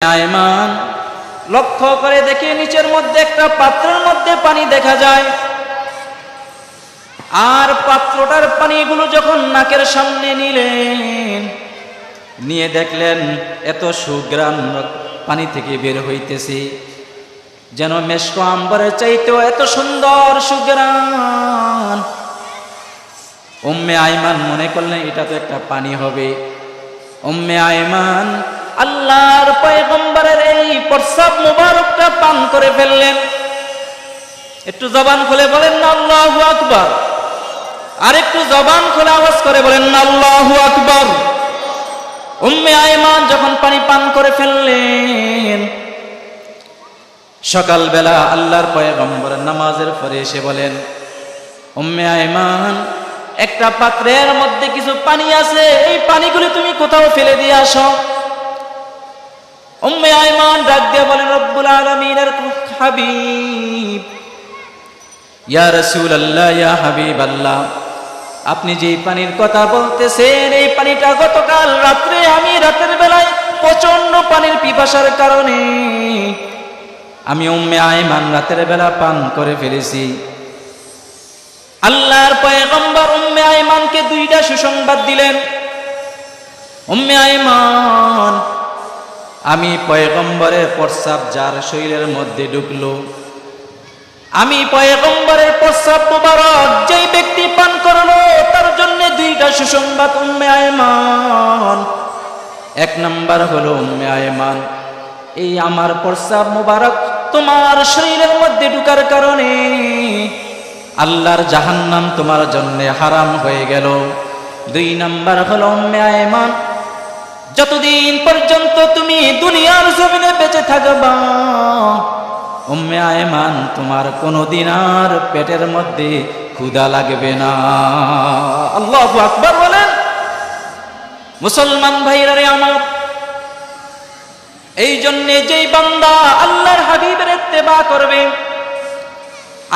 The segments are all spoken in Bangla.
আয়মান। লক্ষ্য করে দেখি নিচের মধ্যে একটা পাত্রের মধ্যে পানি দেখা যায়। আর পাত্রটার পানিগুলো যখন নাকের সামনে নিলেন, নিয়ে দেখলেন এত সুগ্রাম পানি থেকে বের হইতেছে, যেন মেশকো আম্বরের চাইতেও এত সুন্দর সুগ্রাম উম্মে আইমান মনে করলেন, এটা তো একটা পানি হবে। উম্মে আইমান আল্লাহর পয়গম্বরের এই প্রস্রাব মুবারকটা পান করে ফেললেন। একটু জবান খুলে বলেন না, আল্লাহু আকবার। আর একটু জবান খুলে আওয়াজ করে বলেন না, আল্লাহু আকবার। উম্মে আয়মান যখন পানি পান করে ফেললেন, সকালবেলা আল্লাহর পয়গম্বরের নামাজের পরে এসে বলেন, উম্মে আয়মান, একটা পাত্রের মধ্যে কিছু পানি আছে, এই পানিগুলি তুমি কোথাও ফেলে দিয়ে আসো। উম্মে আইমান ডাক দিয়ে বলেন, রব্বুল আলামিনের হাবিব? ইয়া রাসূলুল্লাহ, ইয়া হাবিব আল্লাহ আপনি যে পানির কথা বলতেছেন, এই পানিটা গতকাল রাত্রে আমি রাতের বেলায় প্রচণ্ড পানির পিপাসার কারণে আমি উম্মে আইমান রাতের বেলা পান করে ফেলেছি। আল্লাহর পয়গম্বর উম্মে আইমানকে দুইটা সুসংবাদ দিলেন। উম্মে আইমান আমি পয়গম্বরের প্রস্রাব যার শরীরের মধ্যে ঢুকলো। আমি পয়গম্বরের প্রস্রাব মুবারক যেই ব্যক্তি পান করল, তার জন্য দুইটা সুসংবাদ উম্মে আয়মান। এক নাম্বার হলো উম্মে আয়মান, এই আমার প্রস্রাব মুবারক তোমার শরীরের মধ্যে ঢুকার কারণে আল্লাহর জাহান্নাম তোমার জন্য হারাম হয়ে গেল। দুই নাম্বার হলো উম্মে আয়মান যতদিন পর্যন্ত তুমি দুনিয়ার জমিনে বেঁচে থাকবা, উম্মে আয়মান, তোমার কোনোদিন আর পেটের মধ্যে ক্ষুধা লাগবে না। আল্লাহ আকবার বলেন, মুসলমান ভাইরারে আমার, এই জন্যে যেই বান্দা আল্লাহর হাবিবের ইত্তেবা করবে,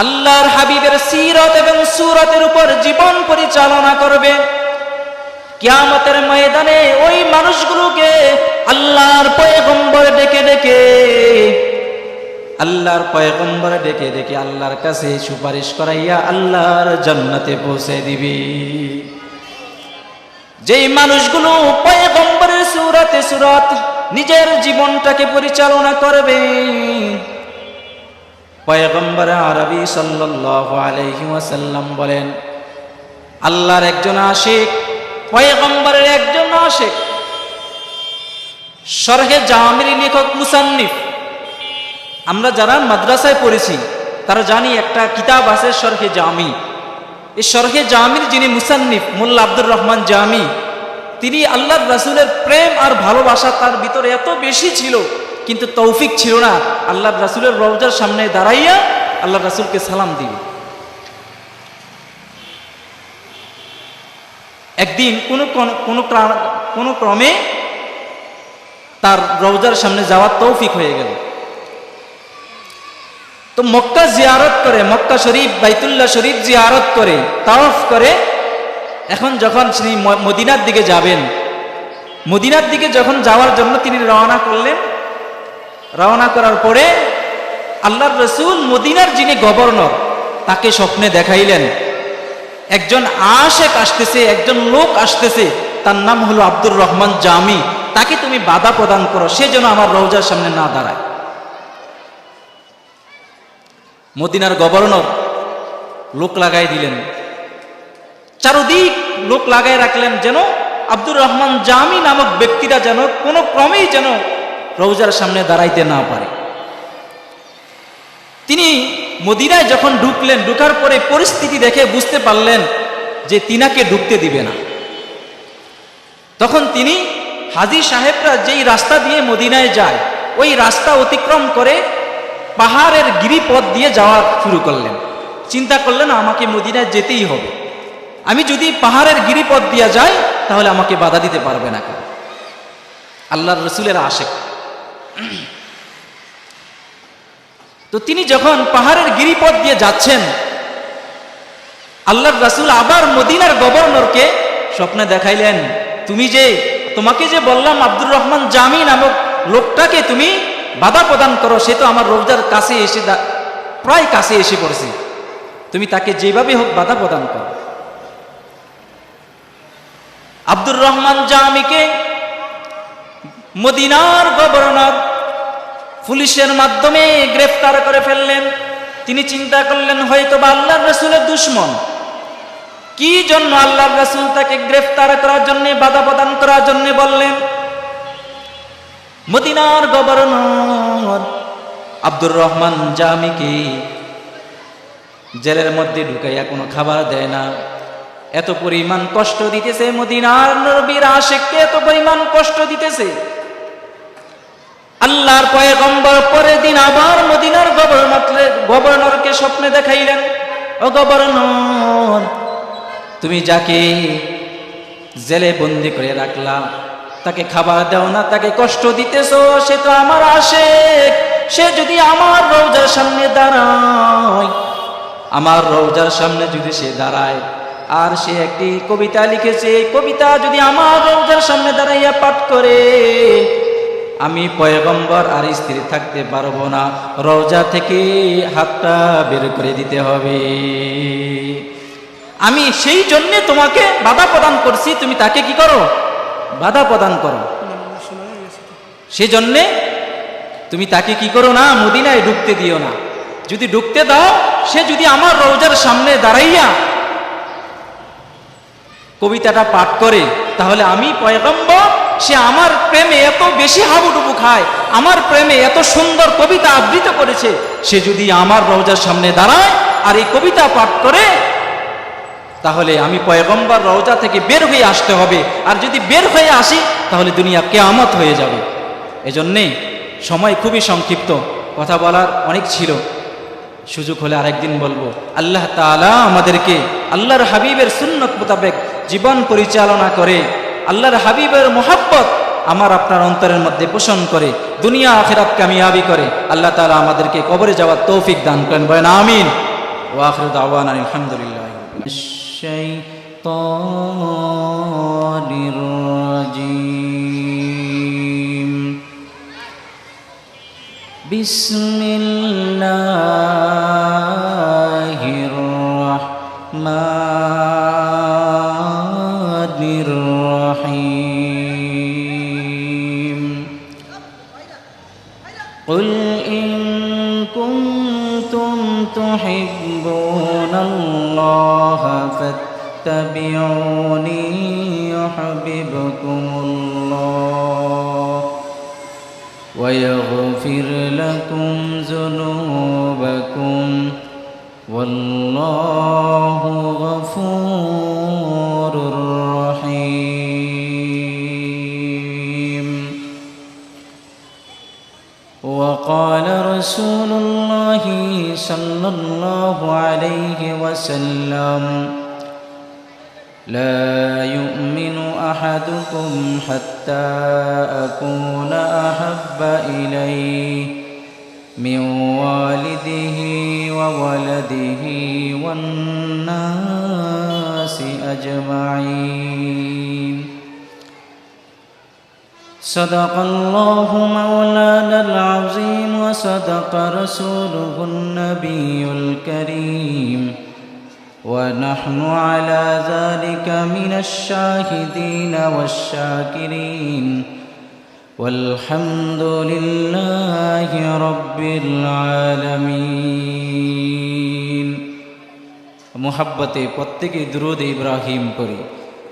আল্লাহর হাবিবের সিরত এবং সুরতের উপর জীবন পরিচালনা করবে কিয়ামতের ময়দানে ওই মানুষগুলোকে আল্লাহর পয়গম্বর ডেকে ডেকে, আল্লাহর পয়গম্বর ডেকে ডেকে আল্লাহর কাছে সুপারিশ করাইয়া আল্লাহর জান্নাতে পৌঁছে দিবি। যেই মানুষগুলো পয়গম্বরের সুরাতে সুরাত নিজের জীবনটাকে পরিচালনা করবে, পয়গম্বর আরবি সাল্লাল্লাহু আলাইহি ওয়াসাল্লাম বলেন, আল্লাহর একজন আশিক পয়গম্বরের একজন আশিক সরহে জামির লেখক মুসান্নিফ। আমরা যারা মাদ্রাসায় পড়েছি, তারা জানি একটা কিতাব আছে সরহে জামি। এই সরহে জামির যিনি মুসান্নিফ, মোল্লা আব্দুর রহমান জামি, তিনি আল্লাহর রাসুলের প্রেম আর ভালোবাসা তার ভিতরে এত বেশি ছিল, কিন্তু তৌফিক ছিল না। আল্লাহর রাসুলের রওজার সামনে দাঁড়াইয়া আল্লাহ রাসুলকে সালাম দিবে একদিন কোনো কোনো কোনো ক্রমে তার রওজার সামনে যাওয়ার তৌফিক হয়ে গেল। তো মক্কা জিয়ারত করে, মক্কা শরীফ, বাইতুল্লাহ শরীফ জিয়ারত করে তাওফ করে, এখন যখন তিনি মদিনার দিকে যাবেন, মদিনার দিকে যখন যাওয়ার জন্য তিনি রওনা করলেন, রওনা করার পরে আল্লাহর রসুল মদিনার যিনি গভর্নর, তাকে স্বপ্নে দেখাইলেন। একজন আশেক আসতেছে, একজন লোক আসতেছে, তার নাম হলো আব্দুর রহমান জামি। তাকে তুমি বাধা প্রদান করো, সে যেন আমার রওজার সামনে না দাঁড়ায়। মদিনার গভর্নর লোক লাগাই দিলেন। চারদিক লোক লাগাই রাখলেন যেন আব্দুর রহমান জামি নামক ব্যক্তিরা যেন কোনো ক্রমেই যেন রৌজার সামনে দাঁড়াইতে না পারে। তিনি মদিনায় যখন ঢুকলেন, ঢুকার পরে পরিস্থিতি দেখে বুঝতে পারলেন যে তিনাকে ঢুকতে দিবে না। তখন তিনি হাজি সাহেবরা যেই রাস্তা দিয়ে মদিনায় যায়, ওই রাস্তা অতিক্রম করে পাহাড়ের গিরিপথ দিয়ে যাওয়া শুরু করলেন। চিন্তা করলেন, আমাকে মদিনায় যেতেই হবে। আমি যদি পাহাড়ের গিরিপথ দিয়ে যাই, তাহলে আমাকে বাধা দিতে পারবে না আল্লাহর রসুলের আশেক। তো তিনি যখন পাহাড়ের গিরিপথ দিয়ে যাচ্ছেন, আল্লাহর রাসুল আবার মদিনার গভর্নরকে স্বপ্নে দেখাইলেন, তুমি যে, তোমাকে যে বললাম আব্দুর রহমান জামি নামক লোকটাকে তুমি বাধা প্রদান করো, সে তো আমার রোজার কাছে এসে প্রায় কাছে এসে পড়েছে। তুমি তাকে যেভাবে হোক বাধা প্রদান করো। আব্দুর রহমান জামিকে মদিনার গভর্নর পুলিশের মাধ্যমে গ্রেফতার করে ফেললেন। তিনি চিন্তা করলেন হয়তো বা আল্লাহ রসুলের দুশ্মন। কি জন্য আল্লাহ রসুল তাকে গ্রেফতার করার জন্য, বাধা প্রদান করার জন্য বললেন? মদিনার গভর্নর আব্দুর রহমান জামিকে জেলের মধ্যে ঢুকাইয়া কোনো খাবার দেয় না। এত পরিমাণ কষ্ট দিতেছে মদিনার নবীর আশেককে, এত পরিমাণ কষ্ট দিতেছে। আল্লাহর পয়গম্বর পরের দিন আবার মদিনার গভর্নর গভর্নরকে স্বপ্নে দেখাইলেন। ও গভর্নর, তুমি যাকে জেলে বন্দি করে রাখলা, তাকে খাবার দাও না, তাকে কষ্ট দিতেছ, সে তো আমার আসে সে যদি আমার রৌজার সামনে দাঁড়ায়, আমার রৌজার সামনে যদি সে দাঁড়ায়, আর সে একটি কবিতা লিখেছে কবিতা যদি আমার রৌজার সামনে দাঁড়াইয়া পাঠ করে আমি পয়গম্বর আর স্ত্রী থাকতে পারব না। রওজা থেকে হাতটা বের করে দিতে হবে। আমি সেই জন্যে তোমাকে বাধা প্রদান করছি, তুমি তাকে কি করো? বাধা প্রদান করো। সেজন্যে তুমি তাকে কি করো না, মদিনায় ঢুকতে দিও না। যদি ঢুকতে দাও, সে যদি আমার রোজার সামনে দাঁড়াইয়া কবিতাটা পাঠ করে, তাহলে আমি পয়গম্বর সে আমার প্রেমে এত বেশি হাবুডুবু খায়, আমার প্রেমে এত সুন্দর কবিতা আবৃত করেছে, সে যদি আমার রওজার সামনে দাঁড়ায় আর এই কবিতা পাঠ করে, তাহলে আমি পয়গম্বর রওজা থেকে বের হয়ে আসতে হবে। আর যদি বের হয়ে আসি, তাহলে দুনিয়া কেয়ামত হয়ে যাবে। এজন্যে সময় খুবই সংক্ষিপ্ত, কথা বলার অনেক ছিল। সুযোগ হলে আরেকদিন বলব, আল্লাহ তাআলা আমাদেরকে, আল্লাহর হাবিবের সুন্নত মোতাবেক জীবন পরিচালনা করে আল্লাহর হাবিবের মোহাব্বত আমার আপনার অন্তরের মধ্যে পোষণ করে দুনিয়া আখেরাত কামিয়াবি করে আল্লাহ তাআলা আমাদেরকে কবরে যাওয়ার তৌফিক দান করেন বলেন আমিন ওয়াখির দাওয়ানা আলহামদুলিল্লাহ الشيطان الرجيم بسم الله تحبون الله فاتبعوني يحببكم الله ويغفر لكم ذنوبكم والله وقال رسول الله صلى الله عليه وسلم لا يؤمن أحدكم حتى أكون أحب إليه من والده وولده والناس أجمعين. صدق الله مولانا العظيم وصدق رسوله النبي الكريم ونحن على ذلك من الشاهدين والشاكرين والحمد لله رب العالمين محبته প্রত্যেকে درود ইব্রাহিম করি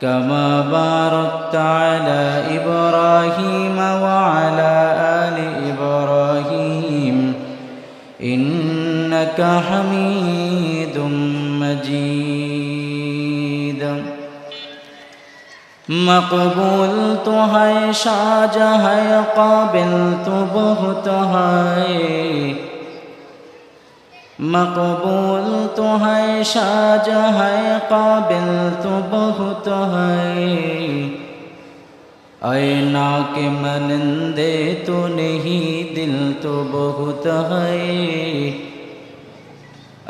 كما باركت على إبراهيم وعلى آل إبراهيم. إنك حميد مجيد. مقبولت هاي شاجه هاي قابلت بهت هاي मकबूल तो है, शाज है, काबिल तो बहुत है। ऐना के मनंदे तो नहीं, दिल तो बहुत है।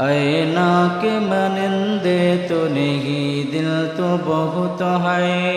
ऐना के मनंदे तो नहीं, दिल तो बहुत है।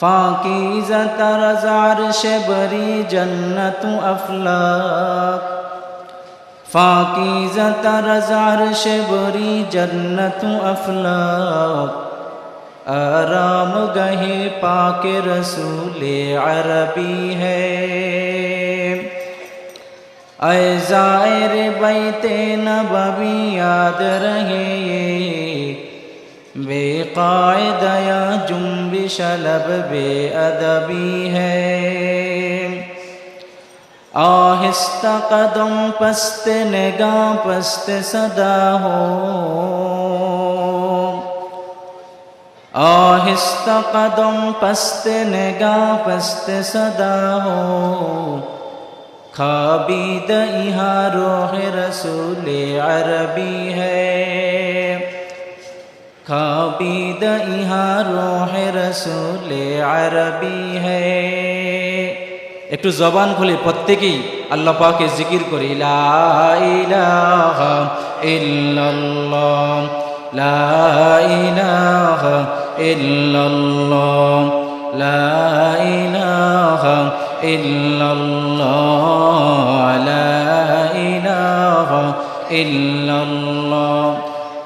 فاقیزہ ترز عرش بری جنت افلاق. فاقیزہ ترز عرش بری جنت افلاق. آرام گہے پاک رسول عربی ہے. اے زائر بیت نبوی، یاد رہے बेकायदया जुम्बिश लब बेअदबी है आहिस्ता कदम पस्त निगाह पस्त सदा हो आहिस्ता कदम पस्त निगाह पस्त सदा हो खाबीद यहाँ रोह रसूल अरबी है خوابید ইহা روح رسول عربی ہے একটু জবান খুলে প্রত্যেকেই, আল্লাহ পাকে জিকির করি, লা ইলাহা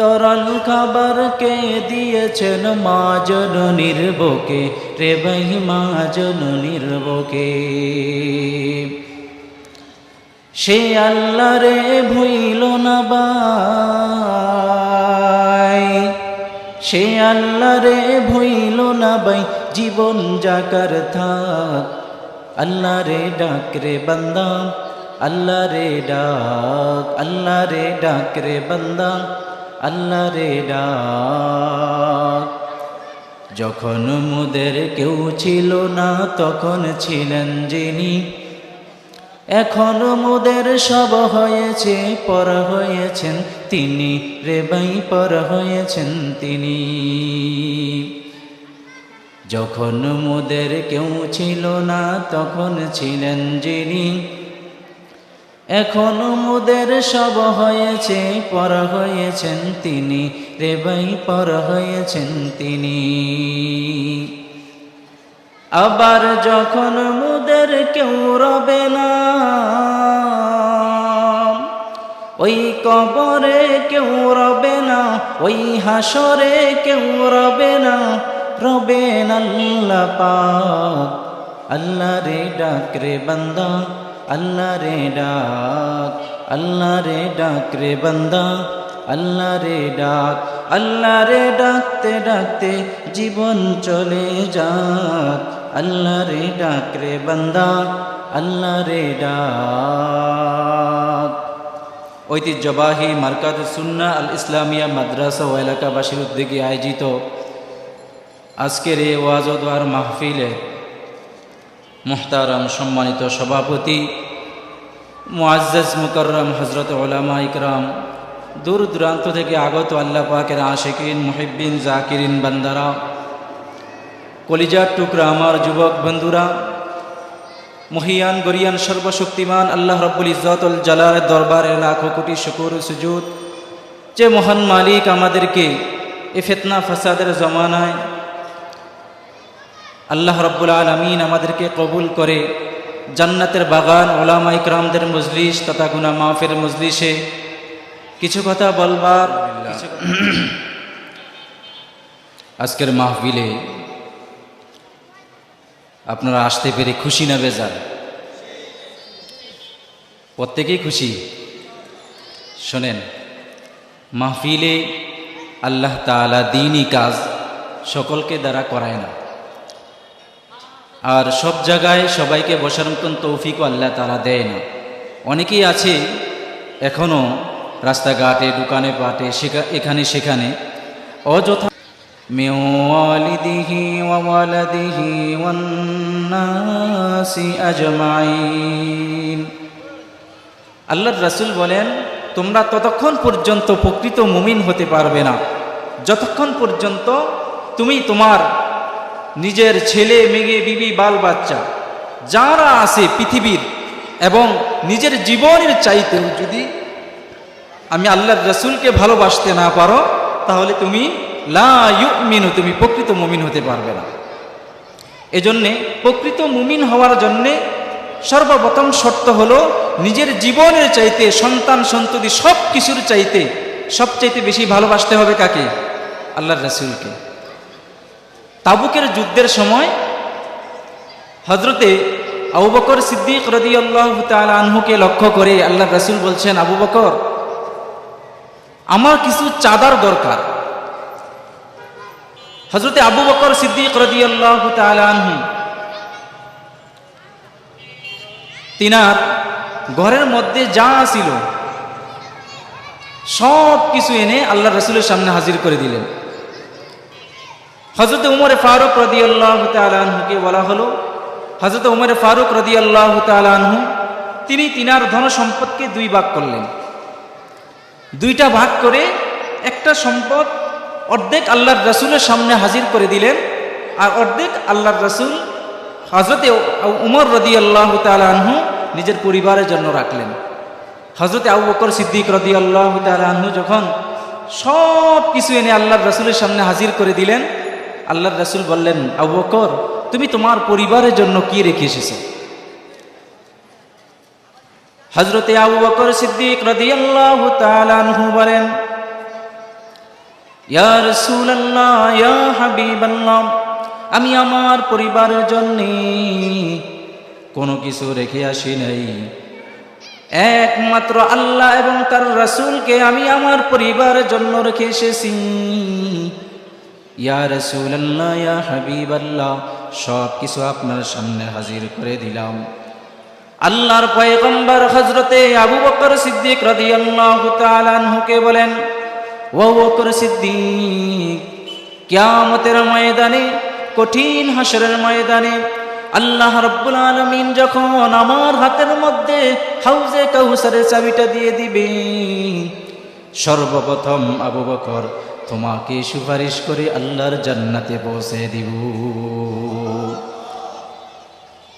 তরল খাবার কে দিয়েছেন মা জননীর বুকে, রে ভাই মা জননীর বুকে। সে আল্লাহ রে ভুইল না বাই, সে আল্লাহ রে ভুইল না বাই, জীবন জাকার থাক। আল্লাহ রে ডাক রে বান্দা, আল্লাহ রে ডাক, আল্লাহ রে ডাক রে বান্দা। আল্লাহ রে যখন মুদের কেউ ছিল না, তখন ছিলেন যিনি। এখন মুদের সব হয়েছে, পর হয়েছেন তিনি রে ভাই পর হয়েছেন তিনি। যখন মুদের কেউ ছিল না, তখন ছিলেন যিনি। এখন মুদের সব হয়েছে, পর হয়েছেন তিনি রে ভাই পর হয়েছেন তিনি। আবার যখন মুদের কেউ রবে না, ওই কবরে কেউ রবে না, ওই হাসরে কেউ রবে না, রবেন আল্লাহ পাক আল্লাহ রে ডাক রে বান্দা। আল্লাহ রে ডাক, আল্লাহ রে ডাক রে বান্দা, আল্লাহ রে ডাক, আল্লাহ রে ডাকতে ডাকতে জীবন চলে যাক। আল্লাহ রে ডাক রে বান্দা, আল্লাহ রে ডাক। ঐতিহ্যবাহী মার্কাত সুন্না আল ইসলামিয়া মাদ্রাসা ও এলাকাবাসীর উদ্যোগে আয়োজিত আজকের এই ওয়াজদার মাহফিলে মুহতারাম সম্মানিত সভাপতি, মুআজ্জাজ মুকররম হজরত ওলামা ইকরাম, দূর দূরান্ত থেকে আগত আল্লাহ পাকের আশেকিন, মুহিব্বিন, জাকিরিন বান্দারা, কলিজার টুকরা আমার যুবক বন্ধুরা, মহিয়ান, গরিয়ান, সর্বশক্তিমান আল্লাহ রব্বুল ইজ্জতুল জালাল দরবারে লাখো কোটি শুকুর সুজুদ। যে মহান মালিক আমাদেরকে এ ফেতনা, ফাসাদের জমানায় আল্লাহ রব্বুল আলমিন আমাদেরকে কবুল করে। জান্নাতের বাগান ওলামা ইকরামদের মজলিস তথা গুনা মাফের মজলিসে। কিছু কথা বলবার আজকের মাহফিলে আপনারা আসতে পেরে খুশি না বেজার? প্রত্যেকেই খুশি? শোনেন মাহফিলে আল্লাহ তাআলা দিনই কাজ সকলকে দ্বারা করায় না। আর সব জায়গায় সবাইকে বসার মতন তৌফিকও আল্লাহ তারা দেয় না। অনেকেই আছে এখনও রাস্তাঘাটে, দোকানে পাটে এখানে সেখানে অযথা মেওয়ালিদিহি ওয়ালাদিহি ওয়ান্নাসি আজমাইন। আল্লাহর রাসূল বলেন, তোমরা ততক্ষণ পর্যন্ত প্রকৃত মুমিন হতে পারবে না। যতক্ষণ পর্যন্ত তুমি তোমার নিজের ছেলে, মেয়ে, বিবি, বাল, বাচ্চা, যারা আছে পৃথিবীর এবং নিজের জীবনের চাইতেও যদি আমি আল্লাহর রসুলকে ভালোবাসতে না পারো, তাহলে তুমি লা ইউমিনু, তুমি প্রকৃত মুমিন হতে পারবে না। এজন্যে প্রকৃত মুমিন হওয়ার জন্যে সর্বপ্রথম শর্ত হলো নিজের জীবনের চাইতে, সন্তান, সন্ততি সব কিছুর চাইতে সবচাইতে বেশি ভালোবাসতে হবে কাকে? আল্লাহর রসুলকে। তাবুকের যুদ্ধের সময় হজরতে আবু বকর সিদ্দিক রদি আল্লাহ আনহুকে লক্ষ্য করে আল্লাহ রসুল বলছেন, আবু বকর, আমার কিছু চাঁদার দরকার। হজরতে আবু বকর সিদ্দিক রদি আল্লাহ আনহু, তিনার ঘরের মধ্যে যা ছিল সব কিছু এনে আল্লাহ রসুলের সামনে হাজির করে দিলেন। হজরত উমরে ফারুক রদি আল্লাহ তালহুকে বলা হলো হজরত উমরে ফারুক রদি আল্লাহ তালহু তিনি তিনার ধন সম্পদকে দুই ভাগ করলেন। দুইটা ভাগ করে একটা সম্পদ অর্ধেক আল্লাহর রসুলের সামনে হাজির করে দিলেন আর অর্ধেক আল্লাহর রসুল হজরতে উমর রদি আল্লাহ তালহু নিজের পরিবারের জন্য রাখলেন। হজরতে আবু বকর সিদ্দিক রদি আল্লাহ তালহু যখন সব কিছু এনে আল্লাহর রসুলের সামনে হাজির করে দিলেন আল্লাহর রসুল বললেন, আবু বকর, তুমি তোমার পরিবারের জন্য কি রেখে এসেছ? হজরতে আবু বকর সিদ্দিক রাদিয়াল্লাহু তাআলা আনহু বলেন, ইয়া ইয়া আমি আমার পরিবারের জন্য কোনো কিছু রেখে আসি নাই। একমাত্র আল্লাহ এবং তার রাসূলকে আমি আমার পরিবারের জন্য রেখে এসেছি। ইয়া রাসূলুল্লাহ, ইয়া হাবিবাল্লাহ, সব কিছু আপনার সামনে হাজির করে দিলাম। আল্লাহর পয়গম্বর হজরতে আবু বকর সিদ্দিক রাদিয়াল্লাহু তাআলা আনহুকে বলেন, ও বকর সিদ্দিক, কিয়ামতের ময়দানে, কঠিন হাসরের ময়দানে আল্লাহ রাব্বুল আলমিন যখন আমার হাতের মধ্যে হাউজে কাউসারের চাবিটা দিয়ে দিবে সর্বপ্রথম আবু বকর তোমাকে সুপারিশ করে আল্লাহর জান্নাতে পৌঁছে দিব।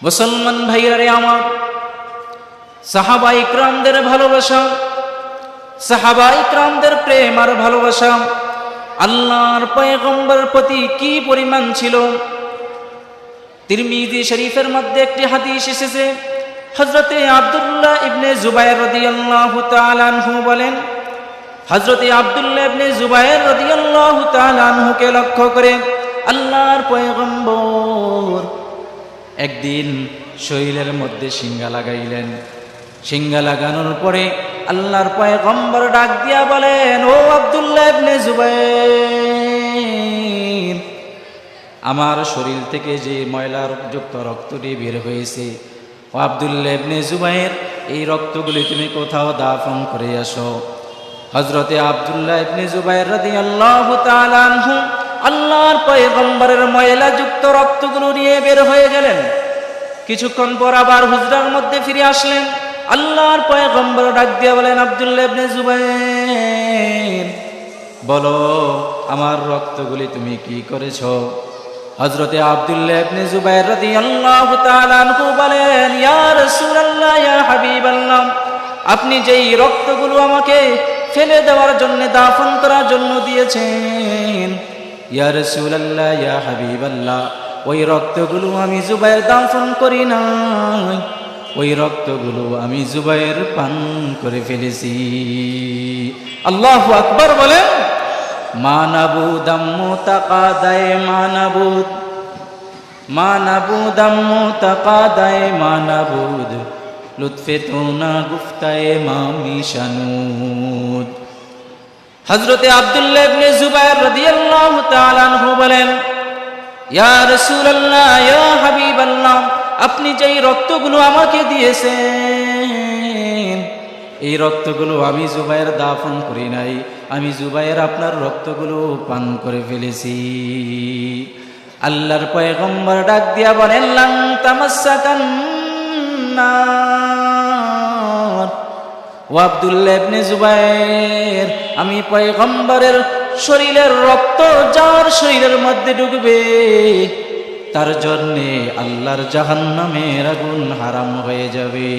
মুসলমান ভাইয়ারে আমার, সাহাবা ইকরামদের ভালোবাসা, সাহাবা ইকরামদের প্রেম আর ভালোবাসা, আল্লাহর পয়গম্বরের প্রতি কি পরিমাণ ছিল? তিরমিজি শরীফের মধ্যে একটি হাদিস এসেছে হজরতে আব্দুল্লাহ ইবনে জুবাইর তাআলা আনহু বলেন হজরতে আব্দুল্লাহ ইবনে জুবাইর রাদিয়াল্লাহু তাআলা আনহুকে লক্ষ্য করে আল্লাহর পয়গম্বর একদিন শরীরের মধ্যে সিঙ্গা লাগাইলেন। সিঙ্গা লাগানোর পরে আল্লাহর পয়গম্বর ডাক দিয়া বলেন, ও আব্দুল্লাহ ইবনে জুবাইর, আমার শরীর থেকে যে ময়লা যুক্ত রক্তটি বের হয়েছে, ও আব্দুল্লাহ ইবনে জুবাইর, এই রক্তগুলি তুমি কোথাও দাফন করে আসো। হজরতে আবদুল্লাহ ইবনে জুবাইর রাদিয়াল্লাহু তাআলা আনহু আল্লাহর পয়গম্বরের ময়লা যুক্ত রক্তগুলো নিয়ে বের হয়ে গেলেন। কিছুক্ষণ পর আবার হুজরার মধ্যে ফিরে আসলেন। আল্লাহর পয়গম্বর ডাক দিয়ে বলেন, আবদুল্লাহ ইবনে জুবাইর, বলো, আমার রক্তগুলি তুমি কি করেছ? হজরতে আব্দুল্লাহ ইবনে জুবাইর রাদিয়াল্লাহু তাআলা আনহু বলেন, ইয়া রাসূলুল্লাহ, ইয়া হাবিবাল্লাহ, আপনি যেই রক্তগুলো আমাকে ফেলে দেওয়ার জন্য, দাফন করার জন্য দিয়েছেন। ইয়া রাসূলুল্লাহ, ইয়া হাবিবাল্লাহ, ওই রক্তগুলো আমি জুবাইর দাফন করি নাই। ওই রক্তগুলো আমি জুবাইর পান করে ফেলেছি। আল্লাহু আকবার বলেন, মানাবুদাম মুতাকাদায় মানাবুদ, মানাবুদাম মুতাকাদায় মানাবুদ। লুৎফে তোনা গুফতায় মামি শানুদ হযরতে আব্দুল্লাহ ইবনে জুবাইর রাদিয়াল্লাহু তাআলা আনহু বলেন, ইয়া রাসূলুল্লাহ, ইয়া হাবিবাল্লাহ, আপনি যেই রক্তগুলো আমাকে দিয়েছেন, এই রক্তগুলো আমি জুবাইর দাফন করি নাই, আমি জুবাইর আপনার রক্তগুলো পান করে ফেলেছি। আল্লাহর পয়গম্বর ডাক দিয়া বলেন লাং তামাসাকান ইবনে জুবাইর, আমি পয়গম্বরের শরীরের রক্ত যার শরীরের মধ্যে ঢুকবে তার জন্যে আল্লাহর জাহান্নামের আগুন হারাম হয়ে যাবে।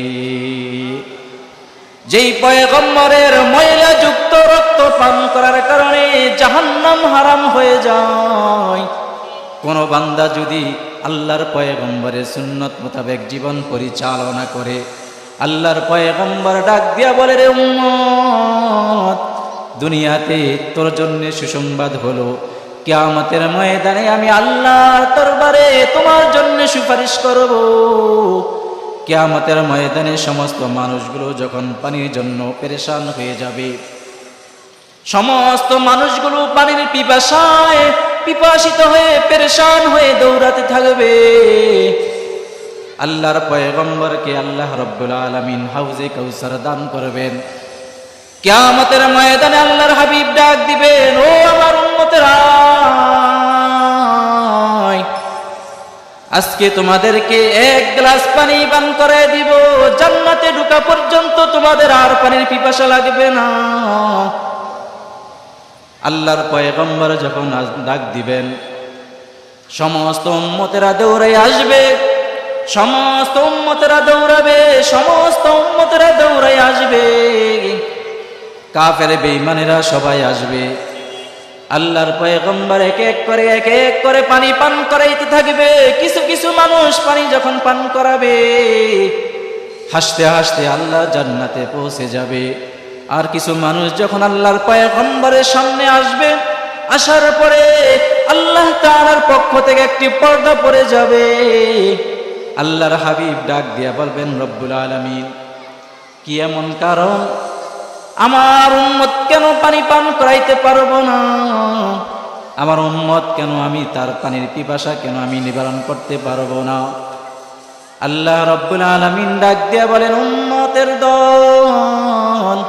যেই পয়গম্বরের ময়লা যুক্ত রক্ত পান করার কারণে জাহান্নাম হারাম হয়ে যায় কোন বান্দা যদি আল্লাহর পয়গম্বরের সুন্নত মোতাবেক জীবন পরিচালনা করে, আল্লাহর পয়গম্বর ডাক দিয়া বলে, রে উম্মত, দুনিয়াতে তোর জন্য সুসংবাদ হলো, কেয়ামতের ময়দানে আমি আল্লাহর দরবারে তোমার জন্য সুপারিশ করব। কেয়ামতের ময়দানে সমস্ত মানুষগুলো যখন পানির জন্য পেরেশান হয়ে যাবে, সমস্ত মানুষগুলো পানির পিপাসায় পিপাসিত হয়ে, পেরেশান হয়ে দৌড়াতে থাকবে। আল্লাহর পয়গম্বরকে আল্লাহ রব্বুল আলমিন হাউজে কৌসার দান করবেন। কেয়ামতের ময়দানে আল্লাহর হাবিব ডাক দিবেন, ও আমার উন্মতের আজকে তোমাদেরকে এক গ্লাস পানি পান করে দিব। জান্নাতে ঢুকা পর্যন্ত তোমাদের আর পানির পিপাসা লাগবে না। আল্লাহর পয়গম্বর যখন ডাক দিবেন, সমস্ত উম্মতেরা দৌড়ে আসবে, সমস্ত উম্মতেরা দৌড়াবে, সমস্ত উম্মতেরা দৌড়ে আসবে। কাফের বেঈমানেরা সবাই আসবে। আল্লাহর পয়গম্বর এক এক করে, এক এক করে পানি পান করাইতে থাকবে। কিছু কিছু মানুষ পানি যখন পান করাবে, হাসতে হাসতে আল্লাহ জান্নাতে পৌঁছে যাবে। আর কিছু মানুষ যখন আল্লাহর পয়গম্বরের সামনে আসবে, আসার পরে আল্লাহ তাআলার পক্ষ থেকে একটি পর্দা পড়ে যাবে। আল্লাহর হাবিব ডাক দিয়া বলবেন, রব্বুল আলামিন, কি এমন কারণ? আমার উম্মত কেন পানি পান করাইতে পারব না? আমার উম্মত কেন আমি তার পানির পিপাসা কেন আমি নিবারণ করতে পারব না? আল্লাহ রব্বুল আলমিন ডাক দিয়া বলেন, উম্মতের দল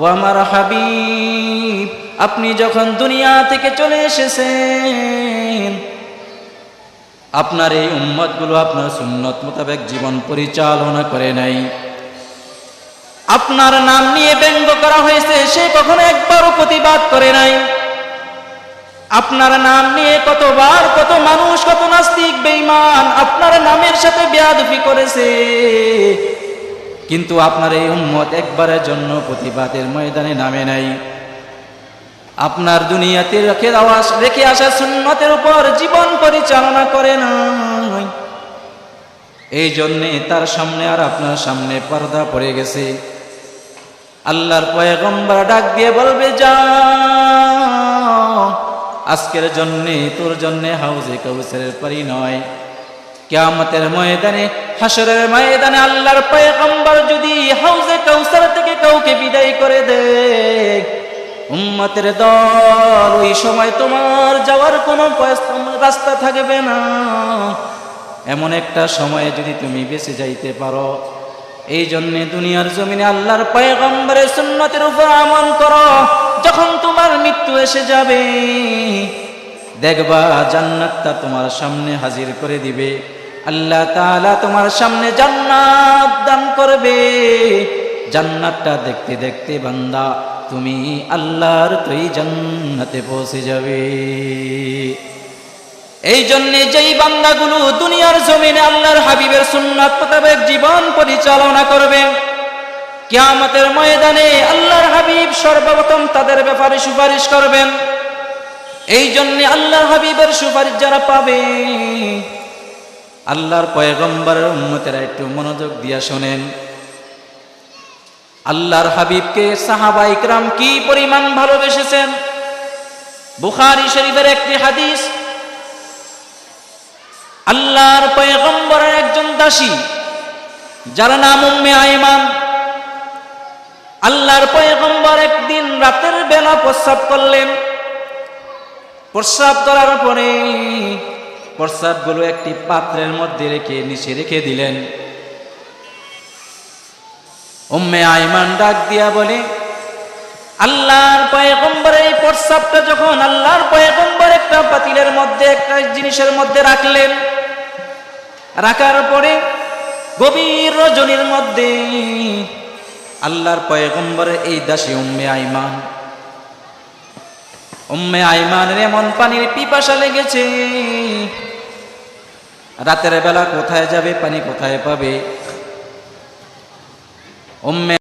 ও আমার হাবিব, আপনি যখন দুনিয়া থেকে চলে এসেছেন, আপনার এই উম্মতগুলো আপনার সুন্নত মোতাবেক জীবন পরিচালনা করে নাই। আপনার নাম নিয়ে ব্যঙ্গ করা হয়েছে, সে কখনো একবারও প্রতিবাদ করে নাই। আপনার নাম নিয়ে কতবার কত মানুষ, কত নাস্তিক, বেঈমান আপনার নামের সাথে বেয়াদফি করেছে। কিন্তু আপনার এই উম্মত একবারের জন্য প্রতিবাদের ময়দানে নামে নাই। আপনার দুনিয়াতে রেখে আওয়াজ রেখে আসা সুন্নতের উপর জীবন পরিচালনা করে না এই জন্যে তার সামনে আর আপনার সামনে পর্দা পড়ে গেছে। আল্লাহর পয়গম্বর ডাক দিয়ে বলবে যা আজকের জন্যে, তোর জন্যে হাউজে কৌসরের পারি নয়। কেয়ামতের ময়দানে হাসরের ময়দানে আল্লাহর পয়গম্বর যদি হাউজে কৌসর থেকে কাউকে বিদায় করে দে উম্মতের দল ওই সময় তোমার যাওয়ার কোনো রাস্তা থাকবে না। এমন একটা সময়ে যদি তুমি বেঁচে যাইতে পারো এই জন্যে দুনিয়ার জমিনে আল্লাহর পয়গম্বরের সুন্নতের উপর আমল করো, যখন তোমার মৃত্যু এসে যাবে, দেখবা জান্নাতটা তোমার সামনে হাজির করে দিবে। আল্লাহ তালা তোমার সামনে জান্নাত দান করবে। জান্নাতটা দেখতে দেখতে বান্দা, তুমি আল্লাহর তুই জান্নাতে পৌঁছে যাবে। এই জন্যে যেই বান্দাগুলো দুনিয়ার জমিনে আল্লাহর হাবিবের সুন্নাত মোতাবেক জীবন পরিচালনা করবে, কিয়ামতের ময়দানে আল্লাহর হাবিব সর্বপ্রথম তাদের ব্যাপারে সুপারিশ করবেন। এই জন্যে আল্লাহর হাবিবের সুপারিশ যারা পাবে আল্লাহর পয়গম্বরের উম্মতেরা একটু মনোযোগ দিয়া শোনেন। আল্লাহর হাবিবকে সাহাবা ইকরাম কি পরিমাণ ভালোবেসেছেন? বুখারী শরীফের একটি হাদিস, আল্লাহর পয়গম্বরের একজন দাসী, যার নাম উম্মে আইমান আল্লাহর পয়গম্বর একদিন রাতের বেলা প্রস্রাব করলেন। প্রস্রাব করার পরে প্রস্রাবগুলো একটি পাত্রের মধ্যে রেখে নিচে রেখে দিলেন। উম্মে আইমান ডাক দিয়া বলে, আল্লাহর পয়গম্বর, এই প্রস্রাবটা যখন আল্লাহর পয়গম্বর একটা পাতিলের মধ্যে, একটা জিনিসের মধ্যে রাখলেন, রাখার পরে গভীর রজনীর মধ্যে আল্লাহর পয়গম্বরের এই দাসী উম্মে আইমান, উম্মে আইমানের এমন পানির পিপাসা লেগেছে রাতের বেলা কোথায় যাবে পানি কোথায় পাবে? উম্মে